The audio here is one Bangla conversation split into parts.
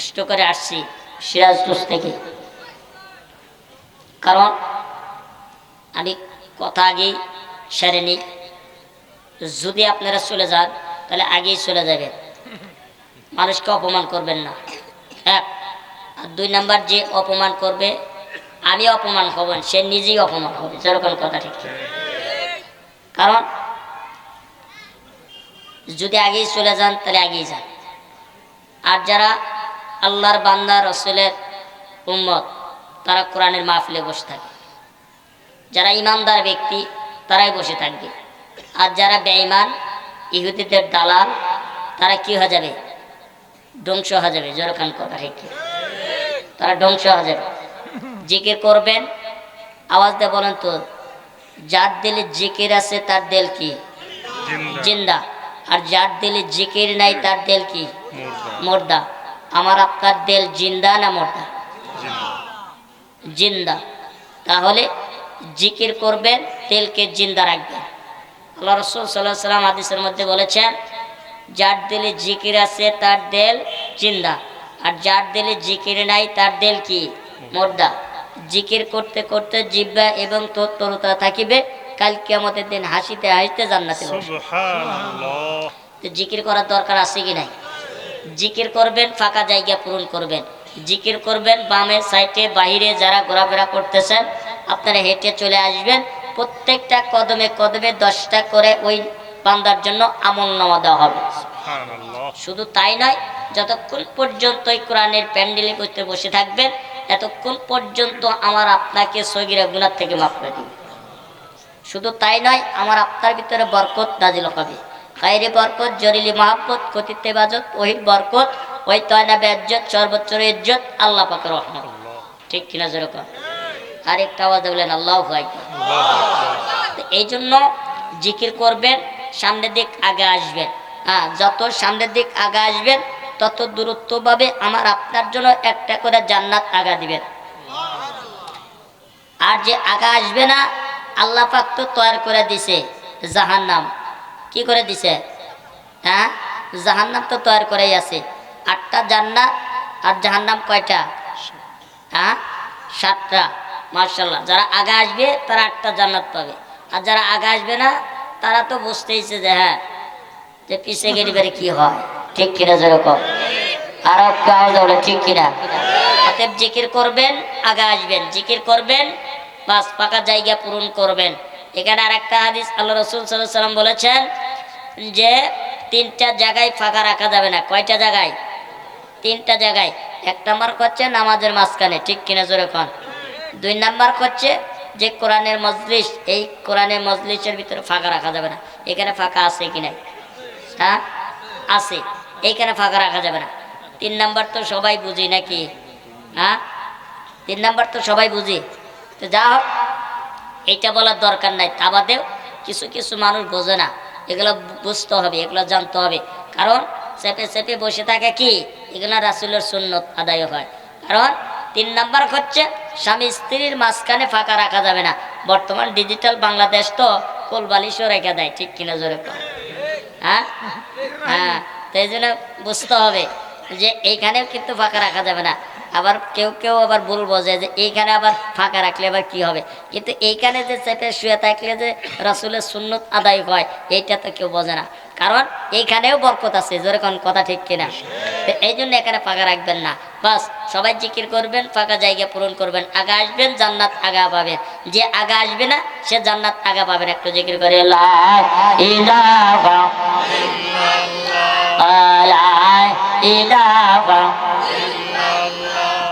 কষ্ট করে আসছি সিরাজগঞ্জ থেকে। কারণ আমি কথা আগেই সেরে যদি আপনারা চলে যান, তাহলে আগেই চলে যাবেন। মানুষকে অপমান করবেন না। এক আর দুই নাম্বার যে অপমান করবে, আমি অপমান হবেন সে নিজেই অপমান হবে, যেরকম কথা ঠিক। কারণ যদি আগেই চলে যান, তাহলে আগেই যান। আর যারা আল্লাহর বান্দা রসুলের উম্মত তারা কোরআনের মাহফিলে বসে থাকে। যারা ইমানদার ব্যক্তি তারাই বসে থাকবে। আর যারা বেঈমান ইহুদিদের দালাল তারা কি হয়ে যাবে? ধ্বংস হয়ে যাবে। যেরকম কথা ঠিক তারা ধ্বংস হয়ে যাবে। জিকির করবেন আওয়াজ দিয়ে বলেন তো যার দিলে জিকির আছে তার দেল কি? জিন্দা। আর যার দিলে জিকির নাই তার দেল কি? মোর্দা। আমার আপনার দেল জিন্দা না মোর্দা জিন্দা। তাহলে জিকির করবেন তেলকে জিন্দা রাখবেন। আল্লাহ রসুল সাল্লাহ সাল্লাম হাদিসের মধ্যে বলেছেন যার দিলে জিকির আছে তার দেল জিন্দা। আর যার দিলে জিকির নাই তার দেল কি? মোর্দা জিকির করতে করতে জিব্বা এবং তোর তরুতা থাকিবে কালকে আমাদের দিন হাসিতে হাসিতে জান্নাতে। জিকির করার দরকার আছে কি নাই? জিকির করবেন ফাঁকা জায়গা পূরণ করবেন। জিকির করবেন বামে সাইডে বাইরে যারা ঘোরাফেরা করতেছেন আপনারা হেঁটে চলে আসবেন। প্রত্যেকটা কদমে কদমে দশটা করে ওই বান্দার জন্য আমল নামা দেওয়া হবে। শুধু তাই নয় যতক্ষণ পর্যন্ত এই কোরআনের প্যান্ডেলে বসতে বসে থাকবেন এতক্ষণ পর্যন্ত আমার আপনাকে সগিরা গুণার থেকে মাফ করে দিবে। শুধু তাই নয় আমার আপনার ভিতরে বরকত নাজিল হবে। খাইরে বরকত জরিলি মাহবত কথিত বাজত ওহির বরকত, ওই তয়না বেজ্জত সর্বোচ্চ ইজ্জত, আল্লাহ পাকের রহমত। ঠিক কিনা যেরকম? আরেকটা আওয়াজ বললেন আল্লাহ এই জন্য জিকির করবেন সামনের দিক আগে আসবেন। হ্যাঁ যত সামনের দিক আগে আসবেন, তত দূরত্বভাবে আমার আপনার জন্য একটা করে জান্নাত আগা দিবেন। আর যে আগা আসবে না, আল্লাহ পাক তো তৈরি করে দিছে, জাহান্নাম। কি করে দিছে? হ্যাঁ? জাহান্নাম তো তৈরি করেই আছে। আটটা জান্নাত আর জাহান্নাম কয়টা? হ্যাঁ? সাতটা মার্শাল্লাহ যারা আগে আসবে, তারা আটটা জান্নাত পাবে। আর যারা আগে আসবে না, তারা তো বুঝতেইছে যে হ্যাঁ যে পিছে গেলে বেড়ে কি হয়। ঠিক কিনা যেরকম? আর ঠিক কিনা? অতএব জিকির করবেন, আগে আসবেন। জিকির করবেন, বাস পাকা জায়গা পূরণ করবেন। এখানে আর একটা হাদিস, আল্লাহ রসুল সাল্লাম বলেছেন যে তিনটা জায়গায় ফাঁকা রাখা যাবে না। কয়টা জায়গায়? তিনটা জায়গায়। এক নাম্বার করছে নামাজের মাঝখানে, ঠিক কিনা জোরে কন? দুই নাম্বার করছে যে কোরআনের মজলিস, এই কোরআনের মজলিসের ভিতরে ফাঁকা রাখা যাবে না। এখানে ফাঁকা আছে কি নাই? হ্যাঁ? আছে। এইখানে ফাঁকা রাখা যাবে না। তিন নাম্বার তো সবাই বুঝি নাকি? হ্যাঁ? তিন নাম্বার তো সবাই বুঝি। তো যা হোক এইটা বলার দরকার নাই, তা বাদেও কিছু কিছু মানুষ বোঝে না। এগুলো বুঝতে হবে, এগুলো জানতে হবে। কারণ চেপে চেপে বসে থাকে কি? এগুলো রাসুলের সুন্নত আদায় হয়। কারণ তিন নাম্বার হচ্ছে, স্বামী স্ত্রীর মাঝখানে ফাঁকা রাখা যাবে না। বর্তমান ডিজিটাল বাংলাদেশ তো কোলবালিশও রেখে দেয়, ঠিক কিনা জোরে হ্যাঁ? হ্যাঁ এই জন্য বুঝতে হবে যে এইখানেও কিন্তু ফাঁকা রাখা যাবে না। আবার কেউ কেউ আবার ভুল বোঝে যে এইখানে আবার ফাঁকা রাখলে আবার কি হবে? কিন্তু এইখানে যে চেপে শুয়ে থাকলে যে রসুলের সুন্নত আদায় হয়, এইটা তো কেউ বোঝে না। কারণ এইখানেও বরকত আছে যেরকম কথা ঠিক কিনা? তো এই জন্য এখানে ফাঁকা রাখবেন না। বাস, সবাই জিকির করবেন, ফাঁকা জায়গা পূরণ করবেন। আগা আসবেন, জান্নাত আগা পাবেন। যে আগা আসবে না, সে জান্নাত আগা পাবেন একটু জিকির করে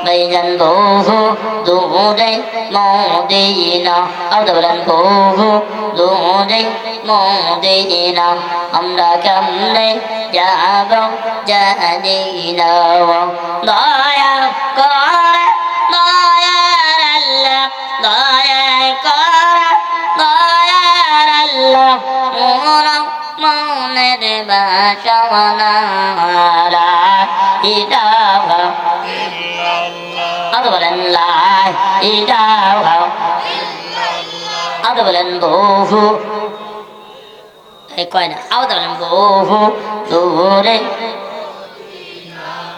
بيزنبوه زودي مودينا أدبلا بوه زودي مودينا أمرك أمري جاب جادينا ضايا كارا ضايا رلا ضايا كارا ضايا رلا مورا مونر باشا ونارا إله ইদাবা അത് বলেন বহু। কয় না আবার বলেন বহু দূরে।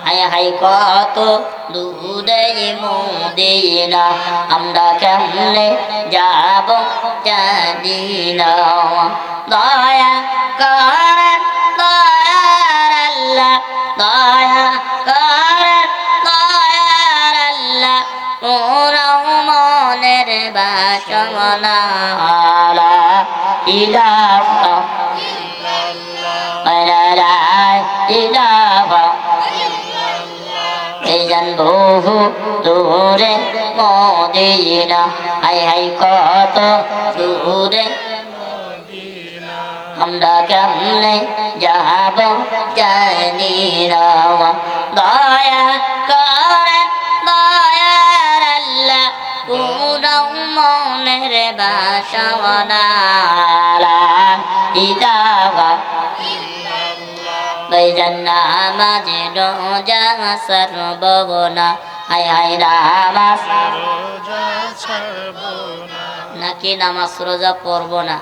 হায় হাই কত দূরে মোদিনা, আমরা কেমনে যাব জানি না। দয়া করেন দয়ার দয়া করেন বাসনা। ইলাহা ইলাহা এইজন বহু দূরে মদিনা হাই হাই কত দূরে আমরা কেমনে যাব জানি না। দয়া করে পুরাও মনের বাসনা ইদাবা নামাজে রোজা সর্বনা হাই নামাজ রোজা নাকি নামাজ রোজা পড়ব না?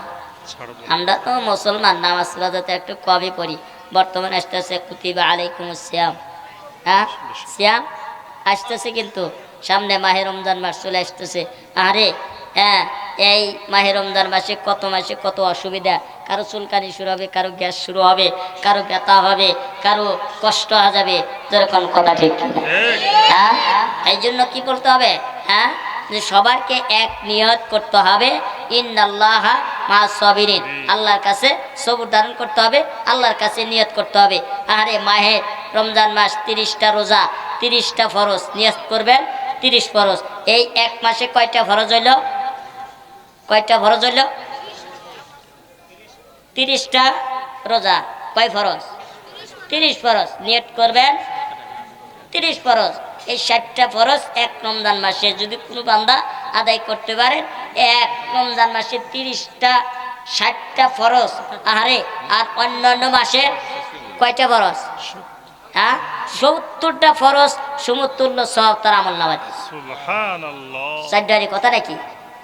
আমরা তো মুসলমান, নামাজ রোজাতে একটু কমই পড়ি। বর্তমানে আসতেছে কুতিবা আলাইকুম শ্যাম হ্যাঁ শ্যাম আসতেছে কিন্তু। সামনে মাহে রমজান মাস চলে আসতেছে। আরে হ্যাঁ এই মাহে রমজান মাসে কত মাসে কত অসুবিধা? কারও চুলকানি শুরু হবে, কারও গ্যাস শুরু হবে, কারও ব্যথা হবে, কারও কষ্ট হয়ে যাবে। যেরকম কথা ঠিক হ্যাঁ এই জন্য কি করতে হবে? হ্যাঁ যে সবারকে এক নিয়ত করতে হবে। ইন্নাল্লাহ মা সবিরিন। আল্লাহর কাছে সবুর ধারণ করতে হবে, আল্লাহর কাছে নিয়ত করতে হবে। আরে, মাহে রমজান মাস তিরিশটা রোজা, তিরিশটা ফরজ নিয়ত করবেন। তিরিশ ফরজ। এই এক মাসে কয়টা ফরজ হইল? কয়টা ফরজ হইল? তিরিশটা রোজা। কয় ফরজ? তিরিশ ফরজ। নিয়ত করবেন? তিরিশ ফরজ। এই ষাটটা ফরজ এক রমজান মাসে যদি কোনো বান্দা আদায় করতে পারেন এক রমজান মাসে তিরিশটা, ষাটটা ফরজ। আহারে, আর অন্যান্য মাসে কয়টা ফরজ? হ্যাঁ? সত্তরটা ফরজ সমতুল্য সব তার আমল সুবহানাল্লাহ। চারটারি কথা নাকি?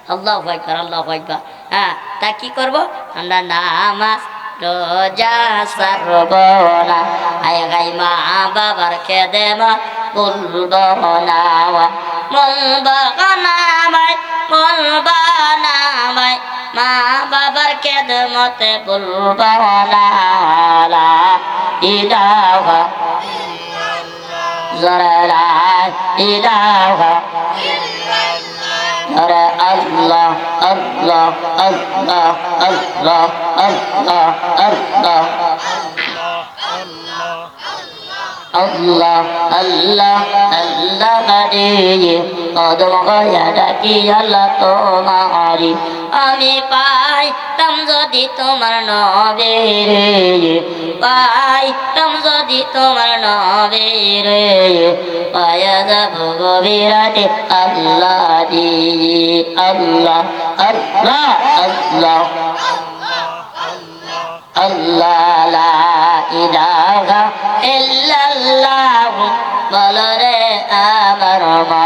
আল্লাহ একবার আল্লাহ একবার হ্যাঁ তা কি করব? আমরা নামাজ রোজা সারবনা আয় গাই মা বাবার খেদে মা বলব না বলব নামাই বলব নামাই মা বাবার খেদমতে বলব ইলাহা জরা ইলাহা Allah, Allah, Allah, Allah, Allah, Allah, আল্লাহ আল্লাহ Allah, Allah, হারিয়ে কদম গয়া আল্লাহ তোমারি আমি পাইতাম যদি তোমার নবে নবেরে পাইতাম যদি তোমার নবেরে পায়া যাব গভীরাতে আল্লাহ দিয়ে, আল্লাহ আল্লাহ আল্লাহ আল্লাহ, লা ইলাহা ইল্লাল্লাহ, বলো আমার মা।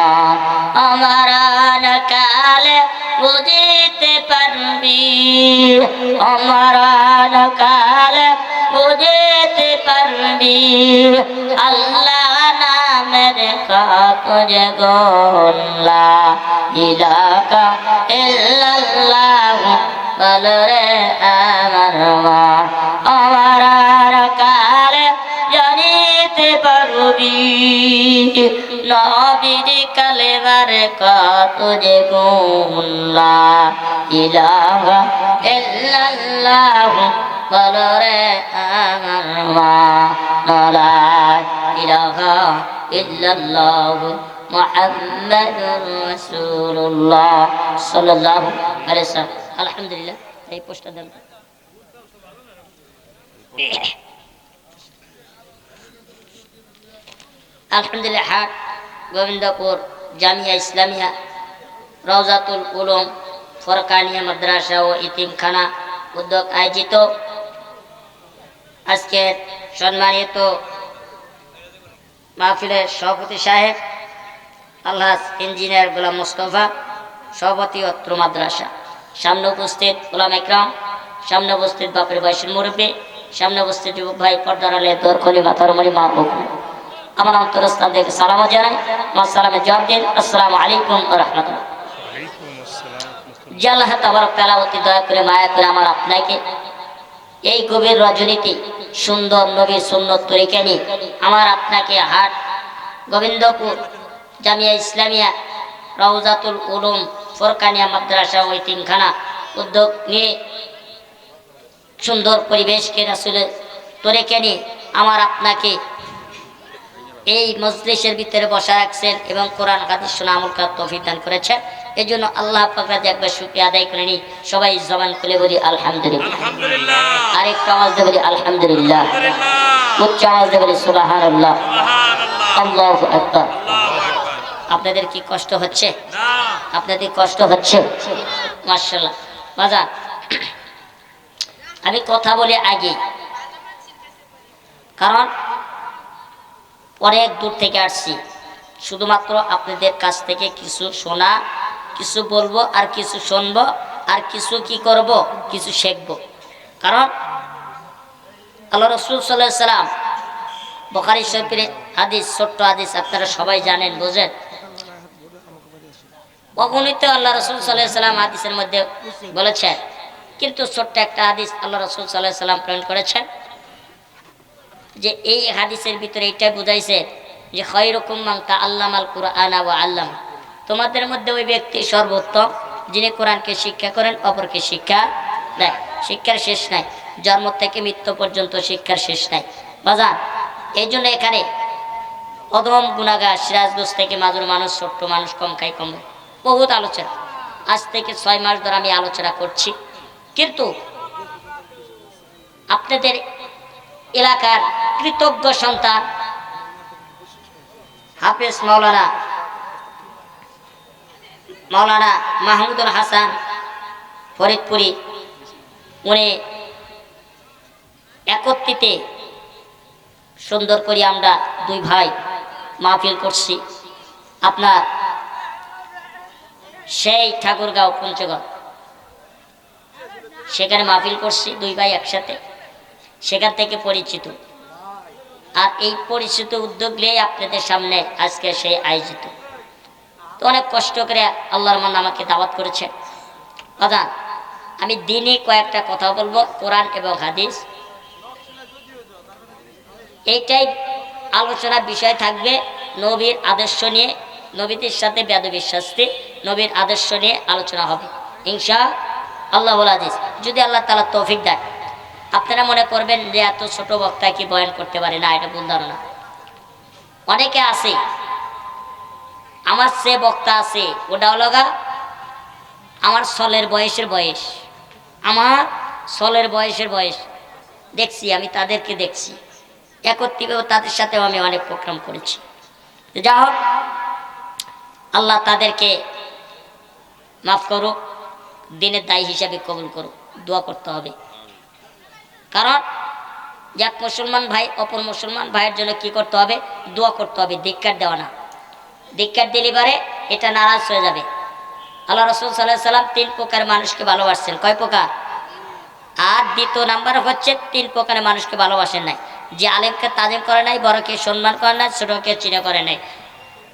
আমার কালে বুঝিতে পারবি। আল্লাহ নামের যে গোল্লা। ইলাকা ইল্লাল্লাহ আমার মা। জানিতে পারবি। নবীর কালেমার কত যে গুল্লা ইলাহা ইল্লাল্লাহ বলো রে আমার মা লা ইলাহা ইল্লাল্লাহ মুহাম্মাদুর রাসূলুল্লাহ সাল্লাল্লাহু আলাইহি ওয়াসাল্লাম আলহামদুলিল্লাহ এই পোস্টটা দেন। আলহামদুলিল্লাহ হাট গোবিন্দপুর জামিয়া ইসলামিয়া, রওজাতুল উলুম, ফরকানিয়া মাদ্রাসা ও ইতিমখানা উদ্যোগ আয়োজিত। আজকে সম্মানিত মাহফিলের সভাপতি সাহেব আল্লাহ ইঞ্জিনিয়ার গোলাম মুস্তফা, সভাপতি অত্র মাদ্রাসা। সামনে উপস্থিত গোলাম একরাম, সামনে উপস্থিত বাপের বয়সের মুরব্বী, সামনে উপস্থিত যুবক ভাই পর্দার আলে দরখলি মাথার মরি মা আমার অন্তরস্থান থেকে সালামও জানাই আমার সালামের জবাব দিন। আসসালামু আলাইকুম রহমতুল্লাহ। দয়া করে মায়া করে আমার আপনাকে। এই গভীর রজনীতি সুন্দর নবীর সুন্নত তরিকা নিয়ে আমার আপনাকে হাট গোবিন্দপুর জামিয়া ইসলামিয়া রওজাতুল উলুম ফরকানিয়া মাদ্রাসা ওই তিনখানা উদ্যোগ নিয়ে সুন্দর পরিবেশকে রাসুলের তরিকা নিয়ে আমার আপনাকে এই মজলিসের ভিতরে বসা রাখছেন এবং কোরআন হাদিস শোনা আমল করার তৌফিক দান করেছেন। এই জন্য আল্লাহ পাকরাজ একবার শুক্রিয়া আদায় করে নি সবাই জবান খুলে বলি আলহামদুলিল্লাহ। আরেকটু আওয়াজ দিয়ে বলি আলহামদুলিল্লাহ। উচ্চ আওয়াজ দিয়ে বলি সুবহানাল্লাহ। আল্লাহু আকবার। আপনাদের কি কষ্ট হচ্ছে? আপনাদের কষ্ট হচ্ছে? মার্শাল্লাহ বাজার আমি কথা বলি আগে। কারণ অনেক দূর থেকে আসছি। শুধুমাত্র আপনাদের কাছ থেকে কিছু শোনা, কিছু বলব, আর কিছু শুনব, আর কিছু কি করব, কিছু শিখব। কারণ আল্লাহ রসুল সাল্লাহ সাল্লাম, বখারি শরীফের হাদিস, ছোট্ট হাদিস আপনারা সবাই জানেন, বোঝেন? অগণিত আল্লাহ রসুল সাল্লাহ সাল্লাম হাদিসের মধ্যে বলেছেন, কিন্তু ছোট্ট একটা হাদিস আল্লাহ রসুল সাল্লাহ সাল্লাম প্রেরণ করেছেন। যে এই হাদিসের ভিতরে এইটাই বুঝাইছে যে খৈরকম মাংতা আল্লাম আল কুরআন ও আল্লাম। তোমাদের মধ্যে ওই ব্যক্তি সর্বোত্তম, যিনি কোরআনকে শিক্ষা করেন, অপরকে শিক্ষা দেয় শিক্ষার শেষ নাই। জন্ম থেকে মৃত্যু পর্যন্ত শিক্ষার শেষ নাই। বাজান এই জন্য এখানে অদম গুণাগা সিরাজগঞ্জ থেকে মাজুর মানুষ, ছোট্ট মানুষ, কম খাই কম। বহুত আলোচনা। আজ থেকে ছয় মাস ধরে আমি আলোচনা করছি। কিন্তু আপনাদের এলাকার কৃতজ্ঞ সন্তান হাফেজ মাওলানা মাওলানা মাহমুদুল হাসান ফরিদপুরি। উনি একত্রিতে সুন্দর করে আমরা দুই ভাই মাহফিল করছি। আপনার সেই ঠাকুরগাঁও পঞ্চগড়। সেখানে মাহফিল করছি দুই ভাই একসাথে। সেখান থেকে পরিচিত। আর এই পরিচিত উদ্যোগ নিয়ে আপনাদের সামনে আজকে সেই আয়োজিত। তো অনেক কষ্ট করে আল্লাহর মান আমাকে দাওয়াত করেছে। কথা আমি দিনই কয়েকটা কথা বলব, কোরআন এবং হাদিস। এইটাই আলোচনার বিষয় থাকবে নবীর আদর্শ নিয়ে, নবীদের সাথে বেদবীর শাস্তি, নবীর আদর্শ নিয়ে আলোচনা হবে। ইনশা আল্লাহ আজিজ। যদি আল্লাহ তালা তৌফিক দেয়। আপনারা মনে করবেন যে এত ছোট বক্তা কি বয়ান করতে পারে? না, এটা ভুল ধারণা। অনেকে আছে, আমার সে বক্তা আছে ওটাও লগা আমার সলের বয়সের বয়স। আমার সলের বয়সের বয়স। দেখছি, আমি তাদেরকে দেখছি। একত্রিত তাদের সাথেও আমি অনেক প্রোগ্রাম করেছি। যা হোক, আল্লাহ তাদেরকে মাফ করুক, দিনের দায়ী হিসাবে কবুল করুক। দোয়া করতে হবে। কারণ এক মুসলমান ভাই, অপর মুসলমান ভাইয়ের জন্য কি করতে হবে? দোয়া করতে হবে, ধিক্কার দেওয়া না। ধিক্কার দিলে পারে এটা নারাজ হয়ে যাবে। আল্লাহ রসুল সাল্লাহ সাল্লাম তিন প্রকার মানুষকে ভালোবাসছেন। কয় প্রকার? আর দ্বিতীয় নাম্বার হচ্ছে তিন প্রকারের মানুষকে ভালোবাসেন নাই। যে আলেমকে তাজিম করে নাই বড়কে সম্মান করে নাই ছোটকে চিনে করে নাই।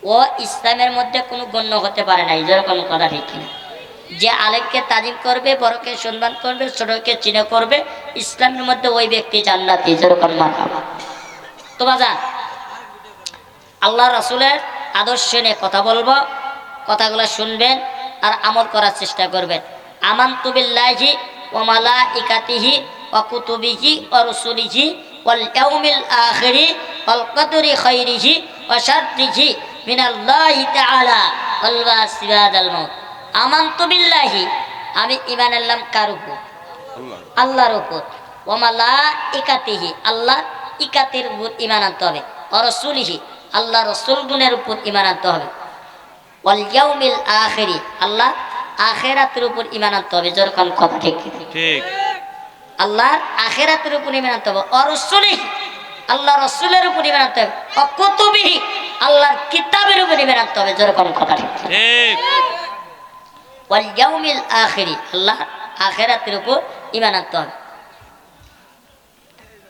ও ইসলামের মধ্যে কোনো গণ্য হতে পারে নাই, যেরকম কথা ঠিক কিনা। যে আলেককে তাজিম করবে, বড়কে সম্মান করবে, ছোটকে চিনে করবে, ইসলামের মধ্যে ওই ব্যক্তি জান্নাতি, যেরকম মানাবা তো বাজান আল্লাহ রসুলের আদর্শ নিয়ে কথা বলব, কথাগুলো শুনবেন আর আমল করার চেষ্টা করবেন। আমান তুবিল্লাহি ও মালা ইকাতিহি ও কুতুবিহি ও রসুলিহি ওয়াল ইয়াউমিল আখিরি ওয়াল কদরি খাইরিহি মিনাল্লাহি তাআলা ওয়াল ওয়াসিবাদাল মাউত। আমান্তু বিল্লাহি আমি ঈমান আনলাম কার উপর? আল্লাহর উপর। ওমালা ইকাতিহি আল্লাহ ইকাতের উপর ইমান আনতে হবে। অরসুলিহি আল্লাহ রসুল গুণের উপর ইমান আনতে হবে। ওয়াল ইয়াউমিল আখিরি আল্লাহ আখেরাতের উপর ইমান আনতে হবে। যেরকম কথা ঠিক ঠিক। আল্লাহর আখেরাতের উপর ইমান আনতে হবে। অরসুলিহি আল্লাহ রসুলের উপর ইমান আনতে হবে। অকুতুবিহি আল্লাহর কিতাবের উপর ইমান আনতে হবে। যেরকম কথা ঠিক ঠিক। ওয়াল ইয়াউমিল আখিরি। আল্লাহ আখেরাতের উপর ইমান আনতে হবে।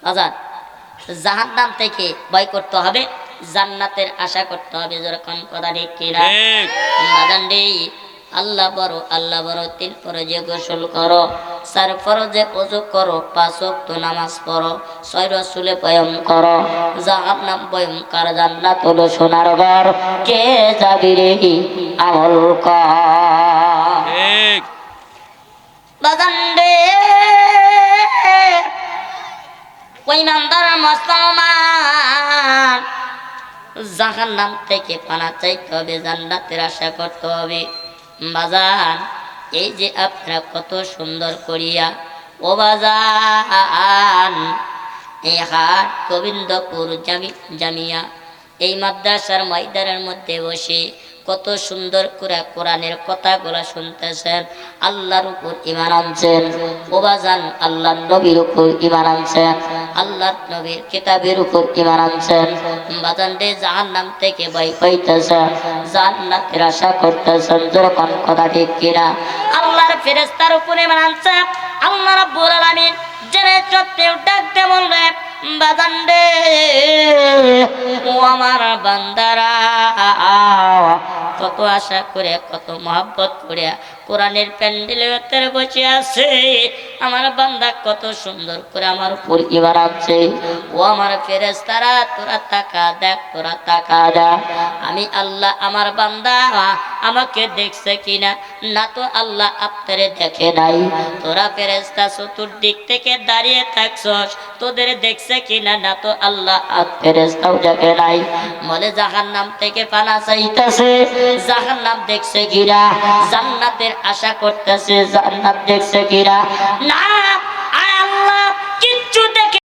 আজাদ জাহান্নাম থেকে ভয় করতে হবে জান্নাতের আশা করতে হবে যখন কথা ঠিক কিনা। বাদান আল্লাহ বড় আল্লাহ বড় তিন ফরজে গোসল করো চার ফরজে অজু করো পাঁচ ওয়াক্ত নামাজ পড়ো ছয় রসুলে বয়ম করো। জাহান নাম বয়ঙ্কার জান্নাত হলো সোনার ঘর কে যাবি রে আমল কর? মুসলমান। জাহান নাম থেকে পানা চাইতে হবে, জান্নাতের আশা করতে হবে। বাজান, এই যে আপনারা কত সুন্দর করিয়া, ও বাজান, এই হাট গোবিন্দপুর জামি, জামিয়া, এই মাদ্রাসার ময়দানের মধ্যে বসে কত সুন্দর করে কোরআনের কথাগুলা শুনতেছেন, আল্লাহর উপর ইমান আনছেন। ওবাজান আল্লাহ নবীর উপর ইমান আনছেন। আল্লাহর নবীর কিতাবের উপর ইমান আনছেন। বাজান রে জাহান নাম থেকে ভয় পাইতেছেন জান্নাতের আশা করতেছেন যখন কথা ঠিক কিনা। আল্লাহর ফেরেস্তার উপর ইমান আনছেন আল্লাহ রাব্বুল আলামিন জেনে চত্তে ডাকতে বলবে বাজান রে ও আমার বান্দারা কত আশা করে কত মহাব্বত করে কোরআনের প্যান্ডেলের ভেতরে বসে আছে। আমার বান্দা কত সুন্দর করে আমার উপর ইবার আছে ও আমার ফেরেস্তারা তোরা তাকা দেখ, তোরা তাকা দেখ আমি আল্লাহ, আমার বান্দা, আমাকে দেখছে কিনা? না তো আল্লাহ আপনারে দেখে নাই। তোরা ফেরেস্তা চতুর্দিক থেকে দাঁড়িয়ে থাকছস, তোদের দেখছে কিনা? না তো আল্লাহ ফেরেস্তাও দেখে নাই। বলে জাহান নাম থেকে পানা চাইতেছে জাহান নাম দেখছে কিনা? জান্নাতের আশা করতেছে জান্নাত দেখছে কিনা? না!